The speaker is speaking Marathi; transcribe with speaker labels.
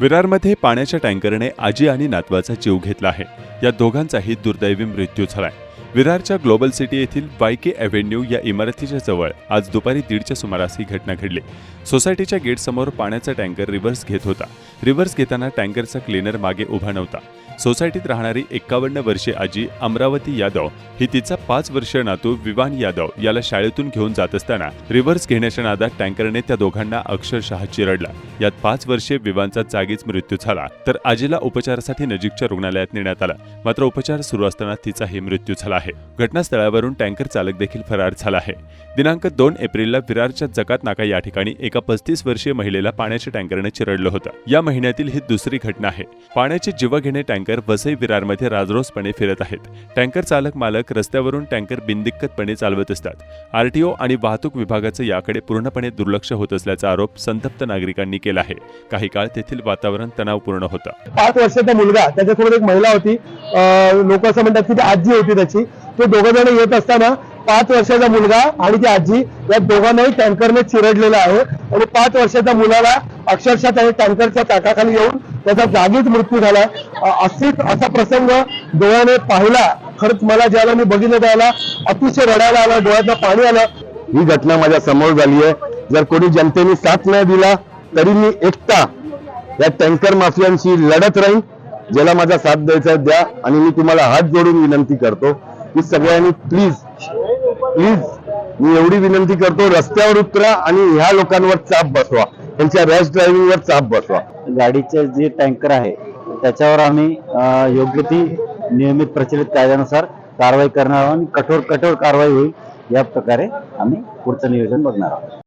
Speaker 1: विरारमध्ये पाण्याच्या टँकरने आजी आणि नातवाचा जीव घेतला आहे. या दोघांचाही दुर्दैवी मृत्यू झालाय. विरारच्या ग्लोबल सिटी येथील वायके अव्हेन्यू या इमारतीच्या जवळ आज दुपारी दीडच्या सुमारास ही घटना घडली. सोसायटीच्या गेटसमोर पाण्याचा टँकर रिव्हर्स घेत होता. रिव्हर्स घेताना टँकरचा क्लीनर मागे उभा नव्हता. सोसायटीत राहणारी एक्कावन्न वर्षे आजी अमरावती यादव ही तिचा पाच वर्षीय नातू विवान यादव याला शाळेतून घेऊन जात असताना रिव्हर्स घेण्याच्या नादात टँकरने त्या दोघांना अक्षरशः चिरडला. यात पाच वर्षे विवानचा जागीच मृत्यू झाला. तर आजीला उपचारासाठी नजीकच्या रुग्णालयात नेण्यात आला. मात्र उपचार सुरू असताना तिचाही मृत्यू झाला. आहे. घटनास्थळावरून टँकर चालक देखील फरार झाला आहे. दिनांक दोन एप्रिलला विरारच्या जकात नाका या ठिकाणी एका पस्तीस वर्षीय महिलेला पाण्याच्या टँकरने चिरडलं होतं. या महिन्यातील ही दुसरी घटना आहे. पाण्याचे जीवघेणे टँकर वसई विरारमध्ये राजरोसपणे फिरत आहेत. टँकर चालक मालक रस्त्यावरून टँकर बिनदिक्कतपणे चालवत असतात. आरटीओ आणि वाहतूक विभागाचं याकडे पूर्णपणे दुर्लक्ष होत असल्याचा आरोप संतप्त नागरिकांनी केला आहे. काही काळ तेथील वातावरण तणावपूर्ण होतं.
Speaker 2: पाच वर्षाचा मुलगा त्याच्यासोबत एक महिला होती. लोक असं म्हणतात की ती आजी होती त्याची. ते दोघं जण येत असताना पाच वर्षाचा मुलगा आणि ती आजी या दोघांनाही टँकरने चिरडलेला आहे. आणि पाच वर्षाच्या मुलाला अक्षरशः त्याने टँकरच्या चाकाखाली येऊन त्याचा जागीच मृत्यू झाला. असेच असा प्रसंग डोळ्याने पाहिला. खरंच मला ज्याला मी बघितलं त्याला अतिशय रडायला आला डोळ्यातनं पाणी आलं. ही घटना माझ्यासमोर झाली आहे. जर कोणी जनतेने साथ नाही दिला तरी मी एकटा या टँकर माफियांशी लढत राहीन. ज्याला माझा साथ द्यायचा द्या. आणि मी तुम्हाला हात जोडून विनंती करतो. की सगळ्यांनी प्लीज प्लीज मी एवढी विनंती करतो रस्त्यावर उतरा आणि ह्या लोकांवर चाप बसवा. त्यांच्या रॅश ड्रायव्हिंगवर चाप बसवा.
Speaker 3: गाडीचे जे टँकर आहे त्याच्यावर आम्ही योग्य ती नियमित प्रचलित कायद्यानुसार कारवाई करणार आहोत आणि कठोर कठोर कारवाई होईल या प्रकारे आम्ही पुढचं नियोजन बघणार आहोत.